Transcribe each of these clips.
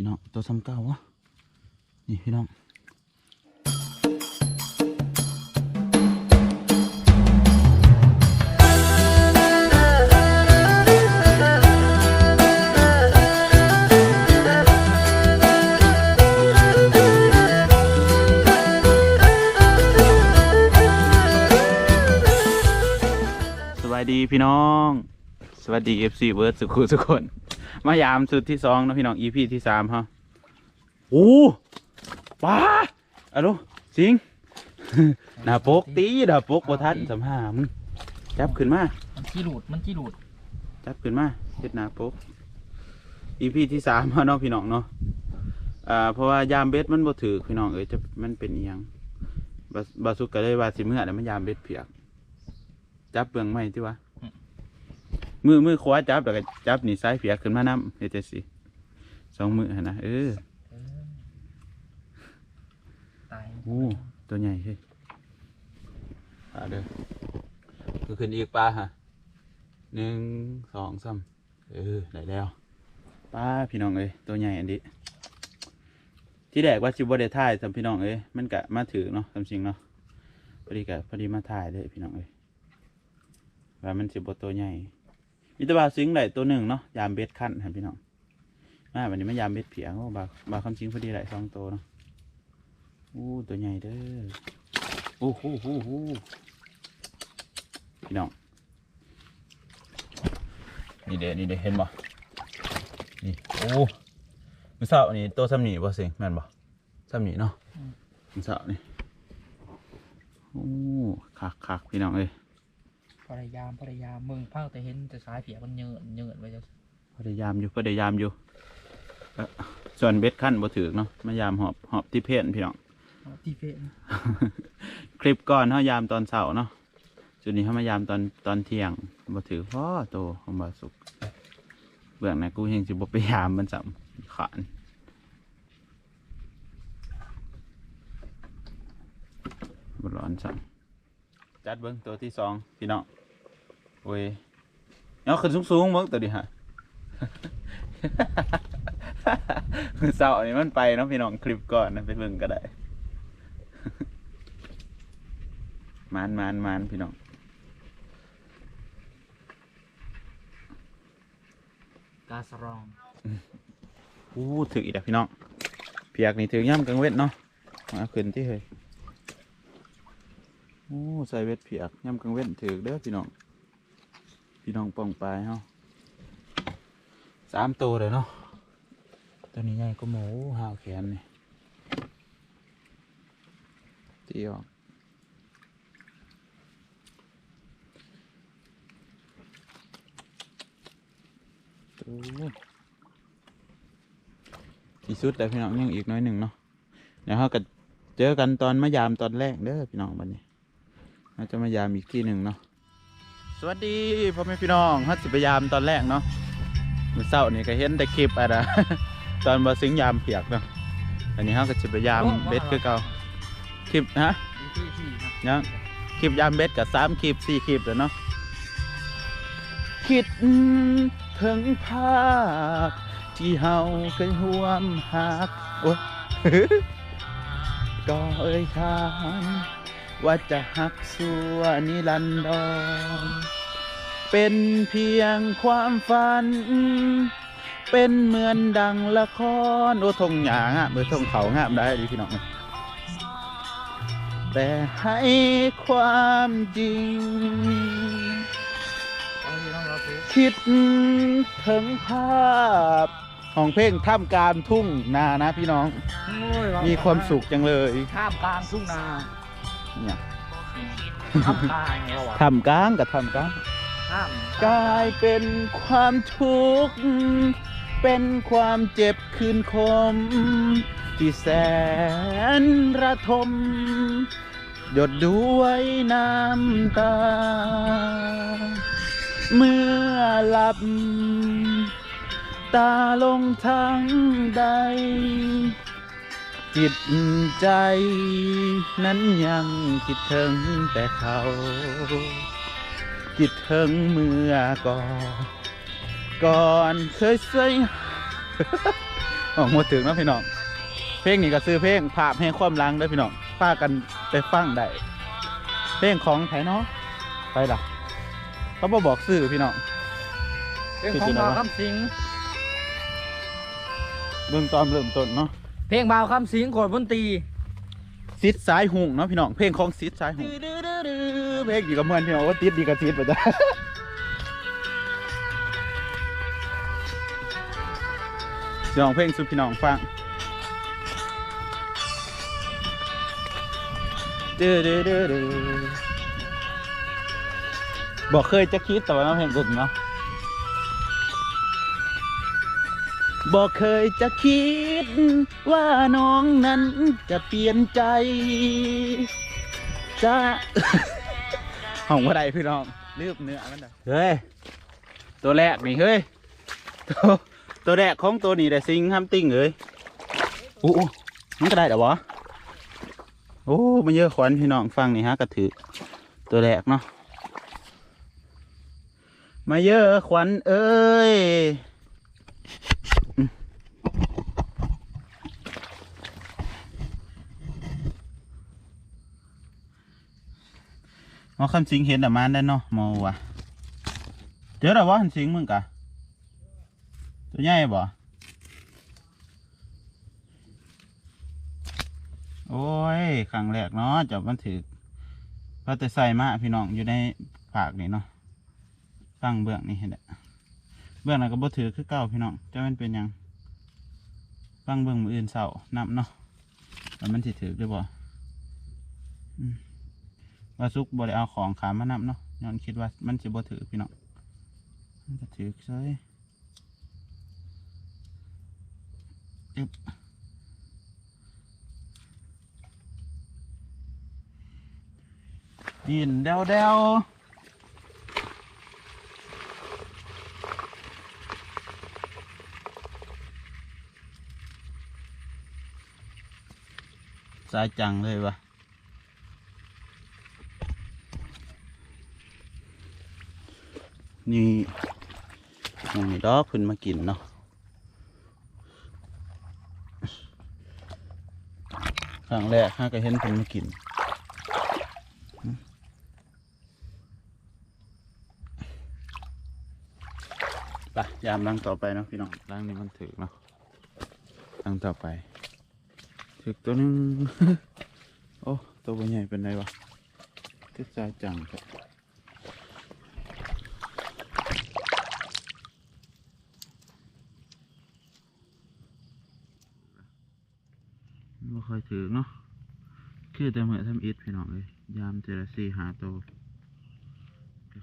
พี่น้องตัวซ้ำเก้าวะนี่พี่น้องสวัสดีพี่น้อง สวัสดี FC เวิร์ดสุขุสุคน มายามสุดที่สองเนาะพี่น้อง EP ที่สามฮะโอ้ป้าอะดูสิงหน้าปกตีหน้าปกบ่ทันสำหามึงจับขึ้นมา มันขี้หลุดมันขี้หลุดจับขึ้นมาเฮ็ดหน้าปก EP ที่สามฮะเนาะพี่น้องเนาะอ่าเพราะว่ายามเบ็ดมันบ่ถือพี่น้องเอ้ยจะมันเป็นอีหยังบาบาสุกก็เลยว่าสิเมื่อแต่มันยามเบ็ดเพียกจับเปลืองไม้ที่วะ มือมือขวาจับแล้วก็จับนี่ซ้ายเพียกขึ้นมานํเฮ็ดจังซี่สองมือหั่นนะเออเออตายโอ้ตัวใหญ่เฮ้ยปลาเด้อคือขึ้นอีกปลาฮะหนึ่งสองสามเออได้แล้วปลาพี่น้องเอ้ยตัวใหญ่อันนี้ที่แรกว่าชิบได้ถ่ายสำพี่น้องเอ้ยมันกะมาถือเนาะสำจริงเนาะพอดีกะพอดีมาถ่ายเลยพี่น้องเอ้ยว่ามันสิบตัวใหญ่ มิตรบาซิงได้ตัวหนึ่งเนาะยามเบ็ดขั้นครับพี่น้องมาวันนี้มายามเบ็ดเผียงโอ้บาบาคำจริงพอดีได้สองตัวเนาะอู้ตัวใหญ่เด้อโอ้โหโหโหพี่น้องนี่เด้นี่เด้เห็นบ่นี่โอ้มือเสานี่ตัวซ้ำนี่บ่เสิงแม่นบ่ซ้ำนี่เนาะมือเสานี่โอ้คักคักพี่น้องเอ้ย พยายามพยายามมึงเฝ้าแต่เห็นแต่สายเผียมันเยินเยินไปจะพยายามอยู่พยายามอยู่เอ่อส่วนเบ็ดขั้นบ่ถือเนาะมายามหอบหอบที่เพนพี่น้อง ตีเฟนคลิปก่อนเขายามตอนเสาร์เนาะจุดนี้เขามายามตอนตอนเที่ยงบ่ถือพ่อโตของบาสุกเบื้องในะกูเฮงสิบ่ไปยามมันสัมขานบ่ร้อนสัมจัดเบิ้งตัวที่สองพี่น้อง โอ้ยเอาขึ้นสูงๆเบิ้งตัวดิฮะ คือเสาร์นี่มันไปเนาะพี่น้องคลิปก่อนนะไปเบิ่งก็ได้ มานมานมานพี่น้องกาสรองอู้ถึกอีกแล้วพี่น้องเพียกนี่ถึกย่ำกลางเวทเนาะมาขึ้นที่เฮ้ยโอ้ใส่เวทเพียกย่ำกลางเวทถึกเด้อพี่น้อง พี่น้องป้องปลายเฮาสามตัวเลยเนาะตัวนี้ใหญ่ก็หมูหาวแขนนี่ตีออกตัวที่สุดแล้วพี่น้องยังอีกน้อยหนึ่งเนาะเดี๋ยวเราก็เจอกันตอนมายามตอนแรกเด้อพี่น้องบันนี้เราจะมายามอีกที่หนึ่งเนาะ สวัสดีพ่อแม่พี่น้องฮัตสิพยายามตอนแรกเนาะมื้อเช้านี่ก็เห็นแต่คลิปอะไรตอนมาซึ้งยามเปียกเนาะอันนี้เราก็สิพยายามเบ็ดคือเก่าคลิปฮะที่ที่นะยังคลิปยามเบ็ดกับสามคลิปสี่คลิปแล้วเนาะคิดถึงภาพที่เฮาเคยห่วมหักโอ้ยก็เอ่ยคำว่าจะหักสัวนิรันดร เป็นเพียงความฝัน เป็นเหมือนดังละครโอ้ทงหยางอะเมื่อทงเขางามได้ดีพี่น้องแต่ให้ความจริงเอาที่ต้องเราซื้อคิดถึงภาพของเพลงท่ามกลางทุ่งนานะพี่น้องโอ้ยมีความสุขจังเลยท่ามกลางทุ่งนาเนี่ยท่ามกลางไงวะท่ามกลางกับท่ามกลาง ท่ามกลายเป็นความทุกข์เป็นความเจ็บคืนคม ที่แสนระทม หยดด้วยน้ำตา เมื่อหลับ ตาลงทั้งใด จิตใจนั้นยังคิดถึงแต่เขา คิดถึงเมื่อก่อน ก่อนเคยใส่หออกหมดถึงเนาะพี่น้อง เพลงนี้ก็ซื้อเพลงภาพให้ความรังเด้อพี่น้องพากันไปฟังได้ เพลงของไผเนาะไปล่ะ เขาบ่บอกซื้อพี่น้อง เพลงของบ่าวคำสิงเริ่มตอนเริ่มต้นเนาะ เพลงบ่าวคำสิงโกดบนตรีซิดสายหุงเนาะพี่น้อง เพลงของซิดสายหุง เพลงดีกับเมื่อนพี่น้องว่าติดดีกับซิดไปจ้ะเสียงเพลงสุดพี่น้องฟังเด้อดเด้อดบอกเคยจะคิดแต่ว่าน้องเพลงกึ่งเนาะบอกเคยจะคิด ว่าน้องนั้นจะเปลี่ยนใจ จะ ห้องว่าใดพี่น้องลืบเนื้อมันเด้อเฮ้ยตัวแรกนี่เฮ้ยตัวตัวแรกของตัวนี้ได้ซิงฮัมติ้งเลยอู้อู้มันก็ได้เหรอวะโอ้มันเยอะขวัญพี่น้องฟังนี่ฮะกระถือตัวแรกเนาะมาเยอะขวัญเอ้ยอืมห มอคำสิงเห็นแต่มันได้เนาะมอวะเจอแต่ว่าหันสิงมึงกะตัวใหญ่บ่โอ้ยครั้งแรกเนาะจับมันถือพระแต่ใส่มาพี่น้องอยู่ในปากนี่เนาะฟังเบื้องนี่เห็นแหละเบื้องนั้นก็บ่ถือคือเก่าพี่น้องจะมันเป็นยังฟังเบื้องมืออื่นเศร้านับเนาะแล้วมันสิถือด้วยบ่ ว่าซุกบ่ได้เอาของขามานับเนาะย้อนคิดว่ามันสิบ่ถือพี่น้องมันก็ถือเฉยอึ๊บดินเดวเดวสายจังเลยวะ นี่ยังมีดอกขึ้นมากินเนาะครั้งแรกข้าก็เห็นเพิ่นมากินไปยามลังต่อไปเนาะพี่น้องลังนี้มันถึกเนาะลังต่อไป ถึกตัวนึง โอ้ ตัวใหญ่เป็นไรวะก็ใจจังครับ ไม่ค่อยถือเนาะ คือแต่เหมือนทำอิฐพี่น้องเลย ยามเจรสี่หาโต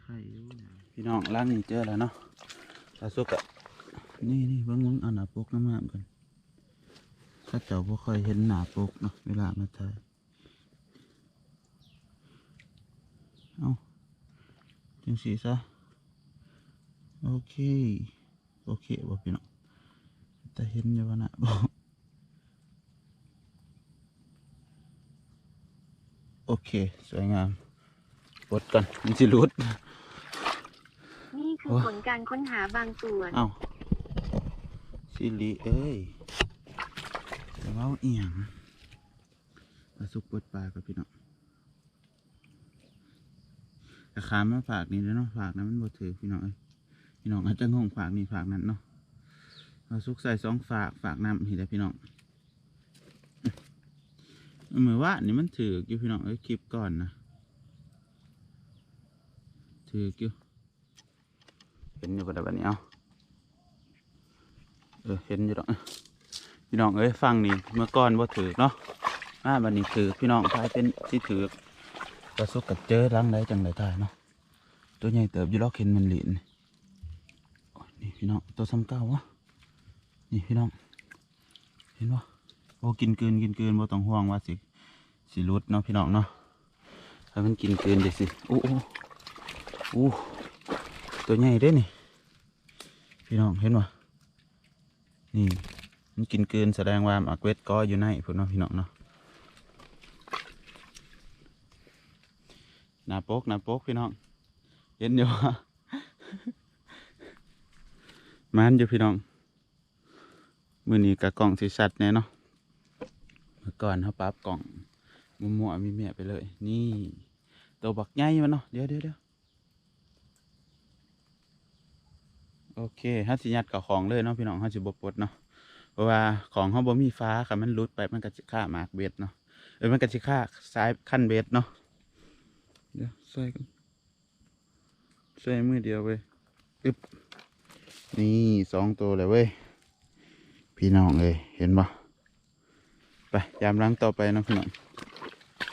ไข่อยู่นะพี่น้องล่างนี่เจอแล้วเนาะตาสุกอะนี่นี่บิ่งเบิ่งเอาหนาปกน้ำมันกันถ้าเจ้าบ่ค่อยเห็นหนาปกเนาะเวลามาถ่ายเอาจังสีซะ โอเค โอเคบ่พี่น้องแต่เห็นอยู่ว่านะบ่ อเค สวยงามปลดก่อนมันสิรุด นี่คือโอ้ยผลการค้นหาบางส่วน เอ้าซิริเอ้ยจะเว้าเอียงปลาสุกปลดปลากับพี่น้องแต่ขามมาฝากนี่แล้วเนาะฝากนั้นมันบ่ถือพี่น้องเอ้ยพี่น้องอาจจะงงฝากนี่ฝากนั้นเนาะปลาสุกใส่สองฝากฝากน้ำนี่แหละพี่น้องเห มือนว่านี่มันถือกอยู่พี่น้องเอ้ยคลิปก่อนนะถือกอยู่เห็นอยู่บ่ได้บัดนี้เอาเออเห็นอยู่ดอกพี่น้องเอ้ยฟังนี่เมื่อก่อนว่าถือเนาะอ่าบันนี้ถือพี่น้องกลายเป็นที่ถือกระสุกกับเจอรังได้จังไรตายเนาะตัวใหญ่เติบอยู่ลอกเห็นมันหลินนี่พี่น้องตัวซ้ำเก้าวะนี่พี่น้องเห็นวะ โอ้กินเกืนกินเกืนบ่ต้องห่วงว่าสิสิรุดเนาะพี่น้องเนาะถ้ามันกินเกืนเดี๋ยวสิโอ้โอ้โอ้ตัวใหญ่เด้นี่ พี่น้องเห็นวะนี่มันกินเกินแสดงว่าอักเวทก็อยู่ในพวกเน้องพี่น้องเนาะหนาโป๊กหนาโป๊กพี่น้องเห็นอยู่มันอยู่พี่น้องมือนี้กะกล่องสิชัดแน่เนาะ เมื่อก่อนเขาปรับกล่องมั่วๆมีแม่ไปเลย นี่ตัวบักใหญ่มันเนาะเดี๋ยวเดี๋ยวเดี๋ยวโอเคฮัสิยัดกับของเลยเนาะพี่น้องเขาสิบปลดเนาะเพราะว่าของเขาบ่มีฟ้าค่ะมันหลุดไปมันก็สิฆ่าหมากเบ็ดเนาะเออมันก็สิฆ่าสายขั้นเบ็ดเนาะเดี๋ยวใส่กันใส่มือเดียวเว้ยอึบนี่สองตัวเลยเว้ยพี่น้องเลยเห็นปะ ไปยามล้างต่อไปนะพี่น้อง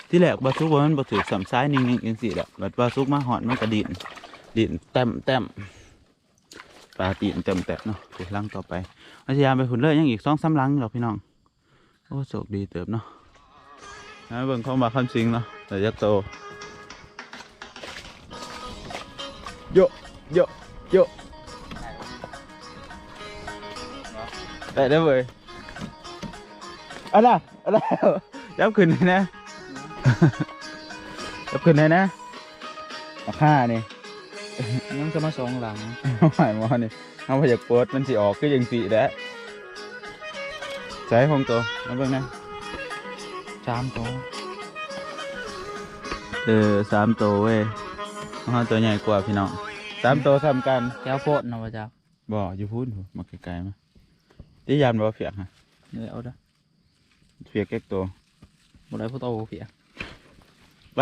ที่แรกบาซุกว่ามันบาถือสามซ้ายนิ่งๆยังสิแหละบัดบาซุกมาหอดมันกระดิ่นดิ่นเต็มเต็มปลาตีนเต็มเต็มเนาะไปล้างต่อไปพยายามไปหุ่นเลยยังอีกสองสามลังหรอกพี่น้องโอ้โชคดีเติบเนาะนะเบิ่งเข้ามาคำสิงเนาะแต่ยักษ์โตโยโยโยได้ได้เว้ย อะไรอะไรยับขึ้นเลยนะยับขึ้นเลยนะเอาค่านี่ยังจะมาสองหลังเอาหมายมอนี่เอาไปจากโปดมันสิออกก็ยังสีแล้วใช้ของตัวมาเบิ่งนะสามตัวเออสามตัวเว้ยของเราตัวใหญ่กว่าพี่น้องสามตัวซ้ำกันแก้วโพดนะวะจ๊ะบ่อยู่พูดมาไกลๆมาที่ยานบ่เฟียกฮะเนี่ยเอาเด้อ เฟียกแก๊กตัวบ่ได้พ่อโตเปียกไป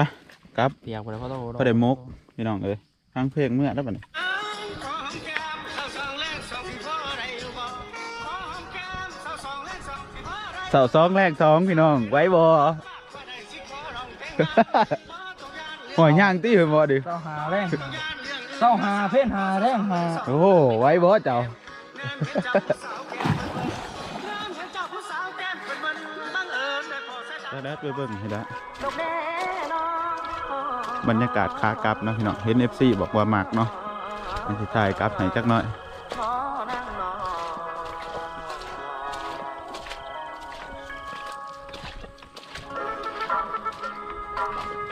กลับเปียกบ่ได้พ่อโตบ่ได้มุกพี่น้องเอ้ยทางเพลงเมื่อแล้วบัดนี้ของแก้มสาวสองแรกสองสิพ่ออะไรรู้บ่ของแก้มสาวสองแรกสองสิพ่ออะไรเสาสองแรกสองพี่น้องไว้บ่ว่าได้สิพ่อร้องเพลงมาต้องยานเรื่องหัวย่างตี้เพิ่นบ่ดิเศร้าหาแรงหาเรื่องเศร้าหาเพ่นหาแรงหาโอ้โหไว้บ่เจ้า ได้พอใส่ตาได้ไปเบิ่งให้ได้ดอกแม่น้องบรรยากาศคากลับเนาะพี่น้องเห็น FC บอกว่ามักเนาะมันสิถ่ายกลับให้จักหน่อยขอนั่งนอ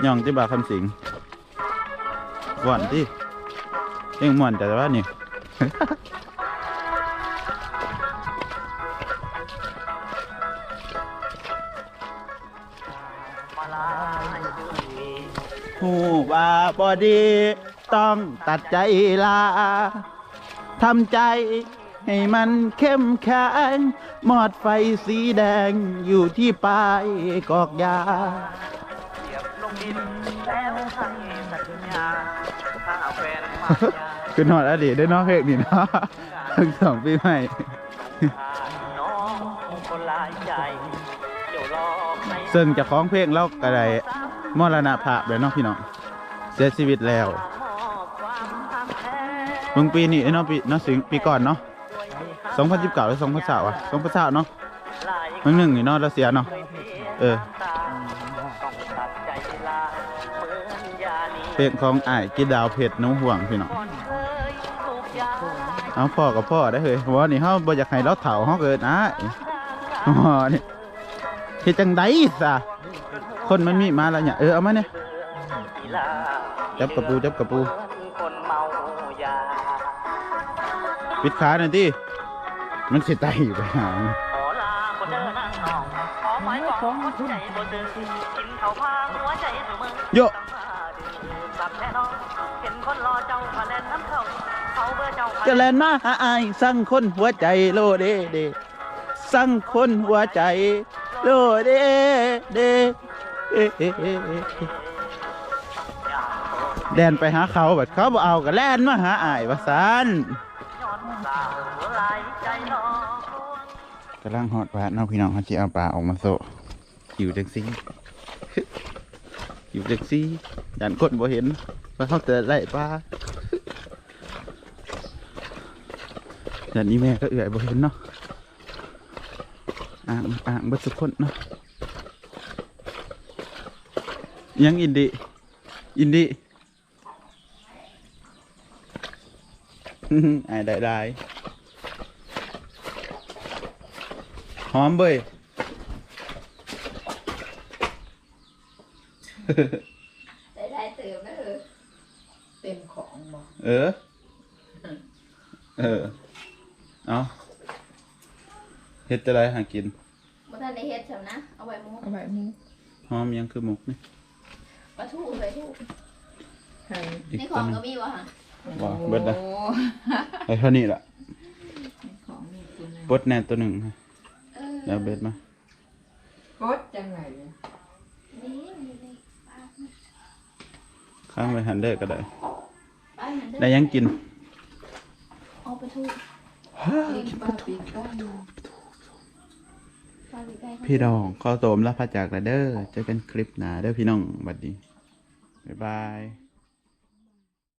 นย่องที่บาคำสิงหวานที่เอ็งม่วนแต่ว่านี่ หูว่าบอดี ต้องตัดใจลาทำใจให้มันเข้มแข็งหมอดไฟสีแดงอยู่ที่ปลายกอกยาเหยียบลงดินแล้วให้สัญญาถ้าแฟนมายาคือนอนอดีตได้เนอกเพลงนี่เนาะทั้งสองปีใหม่น้องคนหลายใจเดี๋ยวรอในซึ่งเจะคล้าของเพลงเล่าก็ได้ มรณภาพแล้วเนาะพี่น้องเสียชีวิตแล้วมอบความทางแท้เมื่อปีนี้เนาะปีเนาะสิงปีก่อนเนาะ2019หรือ2020อะ2020เนาะเมื่อหนึ่งนี่เนาะเราเสียเนาะเออดเหมือนยานีเพลงของอ้ายกิดาวเพชรน้องห่วงพี่น้องเอาพ่อกับพ่อได้เฮ้ยว่านี่เฮาบ่อยากให้เราเฒ่าเฮาเกิดอ้ายอ๋อนี่เฮ็ดจังไดซะ คนมันมีมาแล้วเนี่ยเออเอามาเนี่ยจับกระปูจับกระปูปิดขาหน่อยที่มันเสียใจอยู่ไปหาโยจะแลนมาหาอาสั่งคนหัวใจโลเดเดสั่งคนหัวใจโลเดเด เอะเอะเอะเอะแดนไปหาเขาแบบเขาบ่เอาก็แล่นมาหาอายว่าซันย้อนสาวหลายใจน้องกำลังหอดปลาน้องพี่น้องเขาจะเอาปลาออกมาโซะอยู่จังซี่อยู่จังซี่ยันคนบ่เห็นว่าเขาจะไล่ปลายันนี้แม่ก็เอื่อยบ่เห็นเนาะอ่างอ่างบิดสุกคนเนาะ ยังอินดีอินดีไอ้ได้ได้หอมเบยได้ได้เติมนะเออเต็มของบ่เออ เออ เอาเฮ็ดจะได้หากินบ่ทันได้เฮ็ดซำนะ เอาไว้หมูเอาไว้หมูหอมยังคือหมกนี่ปลาทูไว้ทู ใช่อีกในขตัอวงหนึงก็มีบ่ฮะว่าเบิดละโอ้ไอ้เท่านี้ล่ะของมีตัวนึงปดแน่ตัวหนึ่งฮะเออแล้วเบ็ดมา กดจังไรเนี่ยนี่นี่นี่ปลาข้างไปหันเด้อก็ได้ปลาหันเอได้ยังกินเอาปลาทูปลาปีกไก่ปลาใกล้ๆพี่น้องขอโสมลาพระจากแล้วเด้อเจอกันคลิปหน้าเด้อพี่น้องบัดนี้บ๊ายบาย